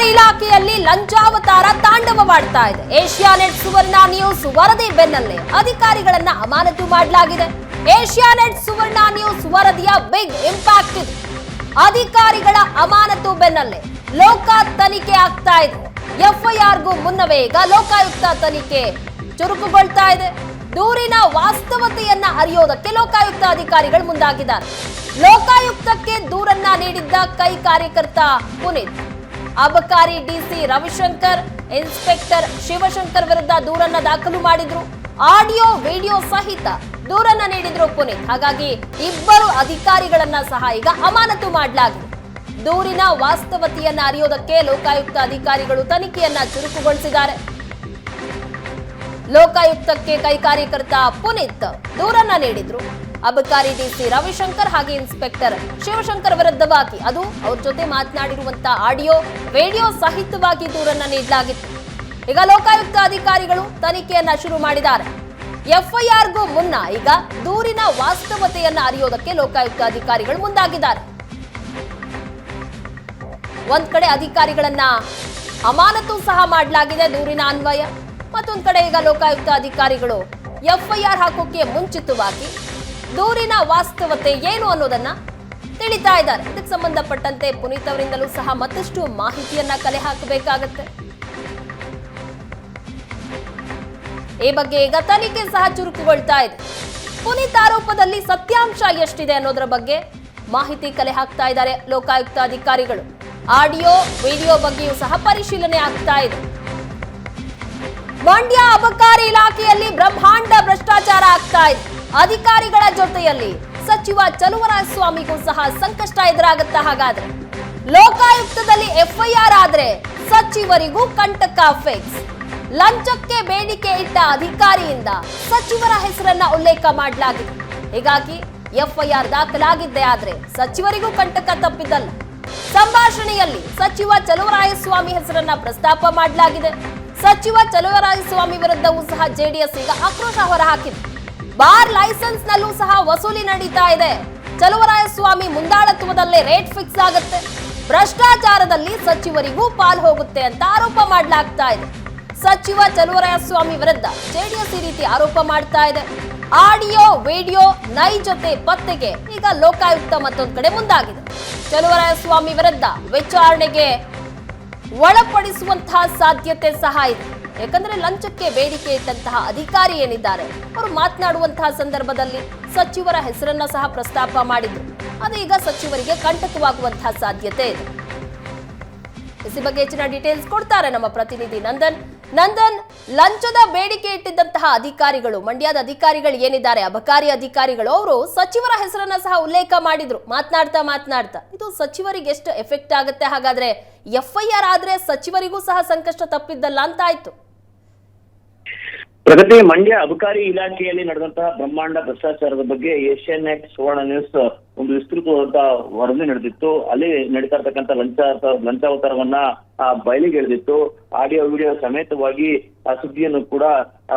ಅಬಕಾರಿ ಇಲಾಖೆಯಲ್ಲಿ ಲಂಚಾವತಾರ ತಾಂಡವವಾಡ್ತಾ ಇದೆ. ಏಷ್ಯಾನೆಟ್ ಸುವರ್ಣ ನ್ಯೂಸ್ ವರದಿ ಬೆನ್ನಲ್ಲೇ ಅಧಿಕಾರಿಗಳನ್ನ ಅಮಾನತು ಮಾಡಲಾಗಿದೆ. ಏಷ್ಯಾನೆಟ್ ಸುವರ್ಣ ನ್ಯೂಸ್ ವರದಿಯ ಬಿಗ್ ಇಂಪ್ಯಾಕ್ಟ್ ಇದೆ. ಅಧಿಕಾರಿಗಳ ಅಮಾನತು ಬೆನ್ನಲ್ಲೇ ಲೋಕ ತನಿಖೆ ಆಗ್ತಾ ಇದೆ. ಎಫ್ಐಆರ್ಗೂ ಮುನ್ನವೇ ಈಗ ಲೋಕಾಯುಕ್ತ ತನಿಖೆ ಚುರುಕುಗೊಳ್ತಾ ಇದೆ. ದೂರಿನ ವಾಸ್ತವತೆಯನ್ನ ಅರಿಯೋದಕ್ಕೆ ಲೋಕಾಯುಕ್ತ ಅಧಿಕಾರಿಗಳು ಮುಂದಾಗಿದ್ದಾರೆ. ಲೋಕಾಯುಕ್ತಕ್ಕೆ ದೂರನ್ನ ನೀಡಿದ್ದ ಕೈ ಕಾರ್ಯಕರ್ತ ಪುನೀತ್. ಅಬಕಾರಿ ಡಿಸಿ ರವಿಶಂಕರ್, ಇನ್ಸ್ಪೆಕ್ಟರ್ ಶಿವಶಂಕರ್ ವಿರುದ್ಧ ದೂರನ್ನ ದಾಖಲು ಮಾಡಿದ್ರು. ಆಡಿಯೋ, ವಿಡಿಯೋ ಸಹಿತ ದೂರನ್ನ ನೀಡಿದ್ರು ಪುನೀತ್. ಹಾಗಾಗಿ ಇಬ್ಬರು ಅಧಿಕಾರಿಗಳನ್ನ ಸಹ ಈಗ ಅಮಾನತು ಮಾಡಲಾಗಿದೆ. ದೂರಿನ ವಾಸ್ತವತೆಯನ್ನ ಅರಿಯೋದಕ್ಕೆ ಲೋಕಾಯುಕ್ತ ಅಧಿಕಾರಿಗಳು ತನಿಖೆಯನ್ನ ಚುರುಕುಗೊಳಿಸಿದ್ದಾರೆ. ಲೋಕಾಯುಕ್ತಕ್ಕೆ ಕೈ ಕಾರ್ಯಕರ್ತ ಪುನೀತ್ ದೂರನ್ನ ನೀಡಿದ್ರು. ಅಬಕಾರಿ ಡಿಸಿ ರವಿಶಂಕರ್ ಹಾಗೆ ಇನ್ಸ್ಪೆಕ್ಟರ್ ಶಿವಶಂಕರ್ ವಿರುದ್ಧವಾಗಿ ಅದು ಅವ್ರ ಜೊತೆ ಮಾತನಾಡಿರುವಂತ ಆಡಿಯೋ ವಿಡಿಯೋ ಸಹಿತವಾಗಿ ದೂರನ್ನ ನೀಡಲಾಗಿತ್ತು. ಈಗ ಲೋಕಾಯುಕ್ತ ಅಧಿಕಾರಿಗಳು ತನಿಖೆಯನ್ನ ಶುರು ಮಾಡಿದ್ದಾರೆ. ಎಫ್ಐಆರ್ಗೂ ಮುನ್ನ ಈಗ ದೂರಿನ ವಾಸ್ತವತೆಯನ್ನ ಅರಿಯೋದಕ್ಕೆ ಲೋಕಾಯುಕ್ತ ಅಧಿಕಾರಿಗಳು ಮುಂದಾಗಿದ್ದಾರೆ. ಒಂದ್ ಕಡೆ ಅಧಿಕಾರಿಗಳನ್ನ ಅಮಾನತು ಸಹ ಮಾಡಲಾಗಿದೆ ದೂರಿನ ಅನ್ವಯ. ಮತ್ತೊಂದ್ ಕಡೆ ಈಗ ಲೋಕಾಯುಕ್ತ ಅಧಿಕಾರಿಗಳು ಎಫ್ಐಆರ್ ಹಾಕೋಕೆ ಮುಂಚಿತವಾಗಿ ದೂರಿನ ವಾಸ್ತವತೆ ಏನು ಅನ್ನೋದನ್ನ ತಿಳಿತಾ ಇದ್ದಾರೆ. ಇದಕ್ಕೆ ಸಂಬಂಧಪಟ್ಟಂತೆ ಪುನೀತ್ ಅವರಿಂದಲೂ ಸಹ ಮತ್ತಷ್ಟು ಮಾಹಿತಿಯನ್ನ ಕಲೆ ಹಾಕಬೇಕಾಗತ್ತೆ. ಈ ಬಗ್ಗೆ ಈಗ ತನಿಖೆ ಸಹ ಚುರುಕುಗೊಳ್ತಾ ಇದೆ. ಪುನೀತ್ ಆರೋಪದಲ್ಲಿ ಸತ್ಯಾಂಶ ಎಷ್ಟಿದೆ ಅನ್ನೋದರ ಬಗ್ಗೆ ಮಾಹಿತಿ ಕಲೆ ಹಾಕ್ತಾ ಇದ್ದಾರೆ ಲೋಕಾಯುಕ್ತ ಅಧಿಕಾರಿಗಳು. ಆಡಿಯೋ, ವಿಡಿಯೋ ಬಗ್ಗೆಯೂ ಸಹ ಪರಿಶೀಲನೆ ಆಗ್ತಾ ಇದೆ. ಮಂಡ್ಯ ಅಬಕಾರಿ ಇಲಾಖೆಯಲ್ಲಿ ಬ್ರಹ್ಮಾಂಡ ಭ್ರಷ್ಟಾಚಾರ ಆಗ್ತಾ ಇದೆ. ಅಧಿಕಾರಿಗಳ ಜೊತೆಯಲ್ಲಿ ಸಚಿವ ಚಲುವರಾಯಸ್ವಾಮಿಗೂ ಸಹ ಸಂಕಷ್ಟ ಎದುರಾಗುತ್ತ ಹಾಗಾದ್ರೆ. ಲೋಕಾಯುಕ್ತದಲ್ಲಿ ಎಫ್ಐಆರ್ ಆದ್ರೆ ಸಚಿವರಿಗೂ ಕಂಟಕ ಫಿಕ್ಸ್ ಲಂಚಕ್ಕೆ ಬೇಡಿಕೆ ಇಟ್ಟ ಅಧಿಕಾರಿಯಿಂದ ಸಚಿವರ ಹೆಸರನ್ನ ಉಲ್ಲೇಖ ಮಾಡಲಾಗಿದೆ. ಹೀಗಾಗಿ ಎಫ್ಐಆರ್ ದಾಖಲಾಗಿದ್ದೆ ಆದ್ರೆ ಸಚಿವರಿಗೂ ಕಂಟಕ ತಪ್ಪಿದ್ದಲ್ಲ. ಸಂಭಾಷಣೆಯಲ್ಲಿ ಸಚಿವ ಚಲುವರಾಯಸ್ವಾಮಿ ಹೆಸರನ್ನ ಪ್ರಸ್ತಾಪ ಮಾಡಲಾಗಿದೆ. ಸಚಿವ ಚಲುವರಾಯಸ್ವಾಮಿ ವಿರುದ್ಧವೂ ಸಹ ಜೆಡಿಎಸ್ ಈಗ ಆಕ್ರೋಶ ಹೊರಹಾಕಿದೆ. ಬಾರ್ ಲೈಸೆನ್ಸ್ ನಲ್ಲೂ ಸಹ ವಸೂಲಿ ನಡೀತಾ ಇದೆ. ಚಲುವರಾಯಸ್ವಾಮಿ ಮುಂದಾಳತ್ವದಲ್ಲೇ ರೇಟ್ ಫಿಕ್ಸ್ ಆಗುತ್ತೆ. ಭ್ರಷ್ಟಾಚಾರದಲ್ಲಿ ಸಚಿವರಿಗೂ ಪಾಲ್ ಹೋಗುತ್ತೆ ಅಂತ ಆರೋಪ ಮಾಡಲಾಗ್ತಾ ಇದೆ. ಸಚಿವ ಚಲುವರಾಯಸ್ವಾಮಿ ವಿರುದ್ಧ ಜೆಡಿಎಸ್ ಈ ರೀತಿ ಆರೋಪ ಮಾಡ್ತಾ ಇದೆ. ಆಡಿಯೋ, ವಿಡಿಯೋ ನೈಜತೆ ಪತ್ತೆಗೆ ಈಗ ಲೋಕಾಯುಕ್ತ ಮತ್ತೊಂದು ಕಡೆ ಮುಂದಾಗಿದೆ. ಚಲುವರಾಯಸ್ವಾಮಿ ವಿರುದ್ಧ ವಿಚಾರಣೆಗೆ ಒಳಪಡಿಸುವಂತಹ ಸಾಧ್ಯತೆ ಸಹ ಇದೆ. ಯಾಕಂದ್ರೆ ಲಂಚಕ್ಕೆ ಬೇಡಿಕೆ ಇಟ್ಟಂತಹ ಅಧಿಕಾರಿ ಏನಿದ್ದಾರೆ, ಅವರು ಮಾತನಾಡುವಂತಹ ಸಂದರ್ಭದಲ್ಲಿ ಸಚಿವರ ಹೆಸರನ್ನ ಸಹ ಪ್ರಸ್ತಾಪ ಮಾಡಿದ್ರು. ಅದೀಗ ಸಚಿವರಿಗೆ ಕಂಟಕವಾಗುವಂತಹ ಸಾಧ್ಯತೆ ಇದೆ. ಇಸಿ ಬಗ್ಗೆ ಹೆಚ್ಚಿನ ಡೀಟೇಲ್ಸ್ ಕೊಡ್ತಾರೆ ನಮ್ಮ ಪ್ರತಿನಿಧಿ ನಂದನ್. ನಂದನ್, ಲಂಚದ ಬೇಡಿಕೆ ಇಟ್ಟಿದ್ದಂತಹ ಅಧಿಕಾರಿಗಳು, ಮಂಡ್ಯದ ಅಧಿಕಾರಿಗಳು ಏನಿದ್ದಾರೆ, ಅಬಕಾರಿ ಅಧಿಕಾರಿಗಳು, ಅವರು ಸಚಿವರ ಹೆಸರನ್ನ ಸಹ ಉಲ್ಲೇಖ ಮಾಡಿದ್ರು. ಮಾತನಾಡ್ತಾ ಮಾತನಾಡ್ತಾ. ಇದು ಸಚಿವರಿಗೆ ಎಷ್ಟು ಎಫೆಕ್ಟ್ ಆಗುತ್ತೆ? ಹಾಗಾದ್ರೆ ಎಫ್ಐಆರ್ ಆದ್ರೆ ಸಚಿವರಿಗೂ ಸಹ ಸಂಕಷ್ಟ ತಪ್ಪಿದ್ದಲ್ಲ ಅಂತ ಆಯ್ತು. ಪ್ರಗತಿ ಮಂಡ್ಯ ಅಬಕಾರಿ ಇಲಾಖೆಯಲ್ಲಿ ನಡೆದಂತಹ ಬ್ರಹ್ಮಾಂಡ ಭ್ರಷ್ಟಾಚಾರದ ಬಗ್ಗೆ ಏಷ್ಯನ್ ನೆಟ್ ಸುವರ್ಣ ನ್ಯೂಸ್ ಒಂದು ವಿಸ್ತೃತವಾದ ವರದಿ ನಡೆದಿತ್ತು. ಅಲ್ಲಿ ನಡೀತಾ ಇರ್ತಕ್ಕಂಥ ಲಂಚ ಲಂಚಾವತಾರವನ್ನ ಆ, ಬಯಲಿಗೆ ಎಳೆದಿತ್ತು. ಆಡಿಯೋ ವಿಡಿಯೋ ಸಮೇತವಾಗಿ ಆ ಸುದ್ದಿಯನ್ನು ಕೂಡ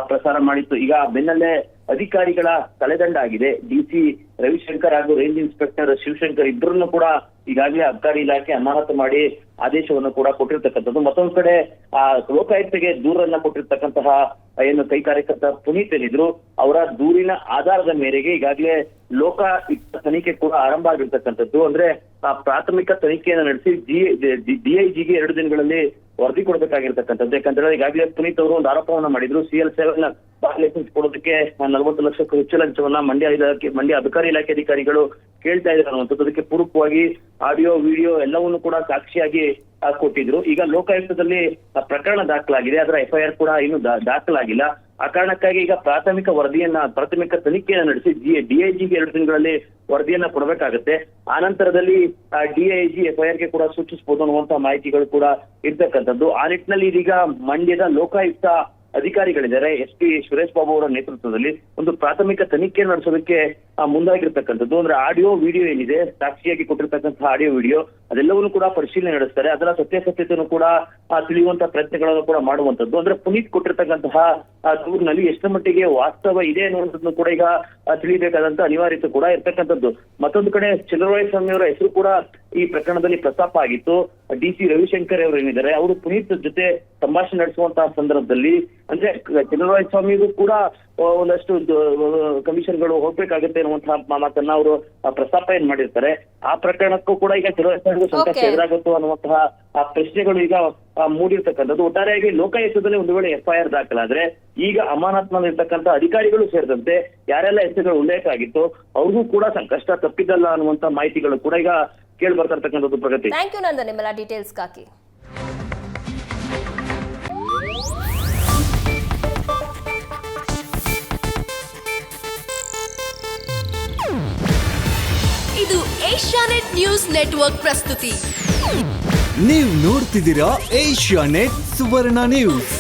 ಪ್ರಸಾರ ಮಾಡಿತ್ತು. ಈಗ ಬೆನ್ನಲ್ಲೇ ಅಧಿಕಾರಿಗಳ ತಲೆದಂಡ ಆಗಿದೆ. ಡಿಸಿ ರವಿಶಂಕರ್ ಹಾಗೂ ರೇಂಜ್ ಇನ್ಸ್ಪೆಕ್ಟರ್ ಶಿವಶಂಕರ್ ಇಬ್ಬರನ್ನು ಕೂಡ ಈಗಾಗಲೇ ಅಬಕಾರಿ ಇಲಾಖೆ ಅಮಾನತು ಮಾಡಿ ಆದೇಶವನ್ನು ಕೂಡ ಕೊಟ್ಟಿರ್ತಕ್ಕಂಥದ್ದು. ಮತ್ತೊಂದು ಕಡೆ, ಆ ಲೋಕಾಯುಕ್ತಗೆ ದೂರನ್ನ ಕೊಟ್ಟಿರ್ತಕ್ಕಂತಹ, ಏನು ಕೈ ಕಾರ್ಯಕರ್ತ ಪುನೀತ್ ಏನಿದ್ರು ಅವರ ದೂರಿನ ಆಧಾರದ ಮೇರೆಗೆ ಈಗಾಗಲೇ ಲೋಕಾಯುಕ್ತ ತನಿಖೆ ಕೂಡ ಆರಂಭ ಆಗಿರ್ತಕ್ಕಂಥದ್ದು. ಅಂದ್ರೆ, ಆ, ಪ್ರಾಥಮಿಕ ತನಿಖೆಯನ್ನು ನಡೆಸಿ ಜಿ ಡಿಐಜಿಗೆ ಎರಡು ದಿನಗಳಲ್ಲಿ ವರದಿ ಕೊಡಬೇಕಾಗಿರ್ತಕ್ಕಂಥದ್ದು. ಯಾಕಂದ್ರೆ ಈಗಾಗಲೇ ಪುನೀತ್ ಅವರು ಒಂದು ಆರೋಪವನ್ನ ಮಾಡಿದ್ರು. ಸಿ ಎಲ್ ಸೆವೆನ್ ಲೈಸೆನ್ಸ್ ಕೊಡೋದಕ್ಕೆ ನಲವತ್ತು ಲಕ್ಷಕ್ಕೂ ಹೆಚ್ಚು ಲಂಚವನ್ನ ಮಂಡ್ಯ ಇಲಾಖೆ, ಮಂಡ್ಯ ಅಬಕಾರಿ ಇಲಾಖೆ ಅಧಿಕಾರಿಗಳು ಕೇಳ್ತಾ ಇದ್ದಾರೆ ಅನ್ನುವಂಥದ್ದು. ಅದಕ್ಕೆ ಪೂರ್ವಕವಾಗಿ ಆಡಿಯೋ ವಿಡಿಯೋ ಎಲ್ಲವನ್ನು ಕೂಡ ಸಾಕ್ಷಿಯಾಗಿ ಕೊಟ್ಟಿದ್ರು. ಈಗ ಲೋಕಾಯುಕ್ತದಲ್ಲಿ ಪ್ರಕರಣ ದಾಖಲಾಗಿದೆ. ಅದರ ಎಫ್ಐಆರ್ ಕೂಡ ಇನ್ನು ದಾಖಲಾಗಿಲ್ಲ. ಆ ಕಾರಣಕ್ಕಾಗಿ ಈಗ ಪ್ರಾಥಮಿಕ ವರದಿಯನ್ನ, ಪ್ರಾಥಮಿಕ ತನಿಖೆಯನ್ನ ನಡೆಸಿ ಡಿಐಜಿಗೆ ಎರಡು ತಿಂಗಳಲ್ಲಿ ವರದಿಯನ್ನ ಕೊಡಬೇಕಾಗತ್ತೆ. ಆ ನಂತರದಲ್ಲಿ ಡಿಐಜಿ ಎಫ್ಐಆರ್ಗೆ ಕೂಡ ಸೂಚಿಸಬಹುದು ಅನ್ನುವಂತಹ ಮಾಹಿತಿಗಳು ಕೂಡ ಇರ್ತಕ್ಕಂಥದ್ದು. ಆ ನಿಟ್ಟಿನಲ್ಲಿ ಇದೀಗ ಮಂಡ್ಯದ ಲೋಕಾಯುಕ್ತ ಅಧಿಕಾರಿಗಳಿದ್ದಾರೆ. ಎಸ್ ಪಿ ಸುರೇಶ್ ಬಾಬು ಅವರ ನೇತೃತ್ವದಲ್ಲಿ ಒಂದು ಪ್ರಾಥಮಿಕ ತನಿಖೆ ನಡೆಸೋದಕ್ಕೆ ಮುಂದಾಗಿರ್ತಕ್ಕಂಥದ್ದು. ಅಂದ್ರೆ ಆಡಿಯೋ ವಿಡಿಯೋ ಏನಿದೆ ಸಾಕ್ಷಿಯಾಗಿ ಕೊಟ್ಟಿರ್ತಕ್ಕಂತಹ ಆಡಿಯೋ ವಿಡಿಯೋ ಅದೆಲ್ಲವನ್ನು ಕೂಡ ಪರಿಶೀಲನೆ ನಡೆಸ್ತಾರೆ. ಅದರ ಸತ್ಯಾಸತ್ಯತೆಯನ್ನು ಕೂಡ ಆ, ತಿಳಿಯುವಂತ ಪ್ರಯತ್ನಗಳನ್ನು ಕೂಡ ಮಾಡುವಂತದ್ದು ಅಂದ್ರೆ ಪುನೀತ್ ಕೊಟ್ಟಿರ್ತಕ್ಕಂತಹ ದೂರಿನಲ್ಲಿ ಎಷ್ಟರ ಮಟ್ಟಿಗೆ ವಾಸ್ತವ ಇದೆ ಅನ್ನುವಂಥದ್ದು ಕೂಡ ಈಗ ತಿಳಿಬೇಕಾದಂತ ಅನಿವಾರ್ಯತೆ ಕೂಡ ಇರ್ತಕ್ಕಂಥದ್ದು. ಮತ್ತೊಂದು ಕಡೆ ಚಲುವರಾಯ ಸ್ವಾಮಿ ಅವರ ಹೆಸರು ಕೂಡ ಈ ಪ್ರಕರಣದಲ್ಲಿ ಪ್ರಸ್ತಾಪ ಆಗಿತ್ತು. ಡಿ ಸಿ ರವಿಶಂಕರ್ ಅವರು ಏನಿದ್ದಾರೆ ಅವರು ಪುನೀತ್ ಜೊತೆ ಸಂಭಾಷಣೆ ನಡೆಸುವಂತಹ ಸಂದರ್ಭದಲ್ಲಿ ಅಂದ್ರೆ ಚಂದ್ರರಾಯ ಸ್ವಾಮಿಗೂ ಕೂಡ ಒಂದಷ್ಟು ಕಮಿಷನ್ಗಳು ಹೋಗ್ಬೇಕಾಗುತ್ತೆ ಅನ್ನುವಂತಹ ಮಾತನ್ನ ಅವರು ಪ್ರಸ್ತಾಪ ಏನ್ ಮಾಡಿರ್ತಾರೆ ಆ ಪ್ರಕರಣಕ್ಕೂ ಕೂಡ ಈಗ ಚಲುವರಾಯ ಸ್ವಾಮಿಗೂ ಸಂಕಷ್ಟ ಎದುರಾಗುತ್ತೆ ಅನ್ನುವಂತಹ ಆ ಪ್ರಶ್ನೆಗಳು ಈಗ ಮೂಡಿರ್ತಕ್ಕಂಥದ್ದು. ಒಟ್ಟಾರೆಯಾಗಿ ಲೋಕಾಯುಕ್ತದಲ್ಲಿ ಒಂದು ವೇಳೆ ಎಫ್ಐಆರ್ ದಾಖಲಾದ್ರೆ ಈಗ ಅಮಾನತ್ನಲ್ಲಿರ್ತಕ್ಕಂಥ ಅಧಿಕಾರಿಗಳು ಸೇರಿದಂತೆ ಯಾರೆಲ್ಲ ಹೆಸರುಗಳು ಉಲ್ಲೇಖ ಆಗಿತ್ತು ಅವ್ರಿಗೂ ಕೂಡ ಸಂಕಷ್ಟ ತಪ್ಪಿದ್ದಲ್ಲ ಅನ್ನುವಂತ ಮಾಹಿತಿಗಳು ಕೂಡ ಈಗ ಕೇಳಿ ಬರ್ತಾ ಇರ್ತಕ್ಕಂಥದ್ದು ಪ್ರಗತಿ. ಥ್ಯಾಂಕ್ ಯು ನಂದನ್ ನಿಮ್ಮೆಲ್ಲ ಡೀಟೇಲ್ಸ್ಗಾಗಿ ಇದು ಏಷ್ಯಾನೆಟ್ ನ್ಯೂಸ್ ನೆಟ್ವರ್ಕ್ ಪ್ರಸ್ತುತಿ. ನೀವು ನೋಡ್ತಿದ್ದೀರಾ ಏಷ್ಯಾ ನೆಟ್ ಸುವರ್ಣ ನ್ಯೂಸ್